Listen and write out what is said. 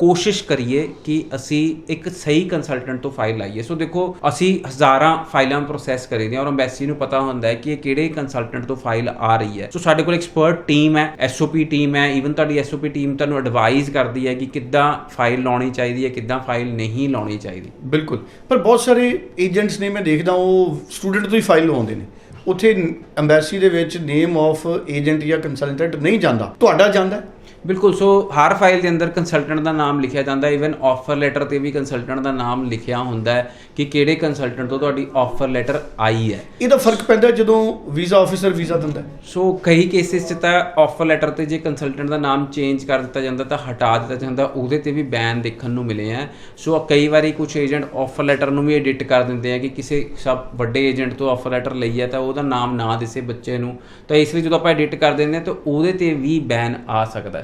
ਕੋਸ਼ਿਸ਼ ਕਰੀਏ ਕਿ ਅਸੀਂ ਇੱਕ ਸਹੀ ਕੰਸਲਟੈਂਟ ਤੋਂ ਫਾਈਲ ਲਾਈਏ। ਸੋ ਦੇਖੋ, ਅਸੀਂ ਹਜ਼ਾਰਾਂ ਫਾਈਲਾਂ ਪ੍ਰੋਸੈਸ ਕਰੀਦੇ ਹਾਂ ਔਰ ਐਮਬੈਸੀ ਨੂੰ ਪਤਾ ਹੁੰਦਾ ਹੈ ਕਿ ਇਹ ਕਿਹੜੇ ਕੰਸਲਟੈਂਟ ਤੋਂ ਫਾਈਲ ਆ ਰਹੀ ਹੈ। ਸੋ ਸਾਡੇ ਕੋਲ ਐਕਸਪਰਟ ਟੀਮ ਹੈ ਐਸਓਪੀ ਟੀਮ ਹੈ ਈਵਨ ਤੁਹਾਡੀ ਐਸਓਪੀ ਟੀਮ ਤੁਹਾਨੂੰ ਐਡਵਾਈਜ਼ ਕਰਦੀ ਹੈ ਕਿ ਕਿੱਦਾਂ ਫਾਈਲ ਲਾਉਣੀ ਚਾਹੀਦੀ ਹੈ, ਕਿੱਦਾਂ ਫਾਈਲ ਨਹੀਂ ਲਾਉਣੀ ਚਾਹੀਦੀ। ਬਿਲਕੁਲ। ਪਰ ਬਹੁਤ ਸਾਰੇ ਏਜੰਟਸ ਨੇ ਮੈਂ ਦੇਖਦਾ, ਉਹ ਸਟੂਡੈਂਟ ਤੋਂ ਹੀ ਫਾਈਲ ਲਵਾਉਂਦੇ ਨੇ। ਉੱਥੇ ਐਮਬੈਸੀ ਦੇ ਵਿੱਚ ਨੇਮ ਆਫ ਏਜੰਟ ਜਾਂ ਕੰਸਲਟੈਂਟ ਨਹੀਂ ਜਾਂਦਾ ਤੁਹਾਡਾ ਜਾਂਦਾ? ਬਿਲਕੁਲ ਸੋ ਹਰ ਫਾਈਲ ਦੇ ਅੰਦਰ ਕੰਸਲਟੈਂਟ ਦਾ ਨਾਮ ਲਿਖਿਆ ਜਾਂਦਾ ਇਵਨ ਆਫਰ ਲੈਟਰ ਤੇ ਵੀ ਕੰਸਲਟੈਂਟ ਦਾ ਨਾਮ ਲਿਖਿਆ ਹੁੰਦਾ ਹੈ ਕਿ ਕਿਹੜੇ ਕੰਸਲਟੈਂਟ ਤੋਂ ਤੁਹਾਡੀ ਆਫਰ ਲੈਟਰ ਆਈ ਹੈ ਇਹਦਾ ਫ਼ਰਕ ਪੈਂਦਾ ਜਦੋਂ ਵੀਜ਼ਾ ਆਫੀਸਰ ਵੀਜ਼ਾ ਦਿੰਦਾ। ਸੋ ਕਈ ਕੇਸਿਸ 'ਚ ਤਾਂ ਆਫਰ ਲੈਟਰ ਤੇ ਜੇ ਕੰਸਲਟੈਂਟ ਦਾ ਨਾਮ ਚੇਂਜ ਕਰ ਦਿੱਤਾ ਜਾਂਦਾ ਤਾਂ ਹਟਾ ਦਿੱਤਾ ਜਾਂਦਾ ਉਹਦੇ ਤੇ ਵੀ ਬੈਨ ਦੇਖਣ ਨੂੰ ਮਿਲੇ ਆ ਸੋ ਕਈ ਵਾਰੀ ਕੁਝ ਏਜੰਟ ਆਫਰ ਲੈਟਰ ਨੂੰ ਵੀ ਐਡਿਟ ਕਰ ਦਿੰਦੇ ਆ ਕਿ ਕਿਸੇ ਸਭ ਵੱਡੇ ਏਜੰਟ ਤੋਂ ਆਫਰ ਲੈਟਰ ਲਈ ਹੈ ਤਾਂ ਉਹਦਾ ਨਾਮ ਨਾ ਦਿਸੇ ਬੱਚੇ ਨੂੰ, ਤਾਂ ਇਸ ਲਈ ਜਦੋਂ ਆਪਾਂ ਐਡਿਟ ਕਰ ਦਿੰਦੇ ਹਾਂ, ਤਾਂ ਉਹਦੇ ਤੇ ਵੀ ਬੈਨ ਆ ਸਕਦਾ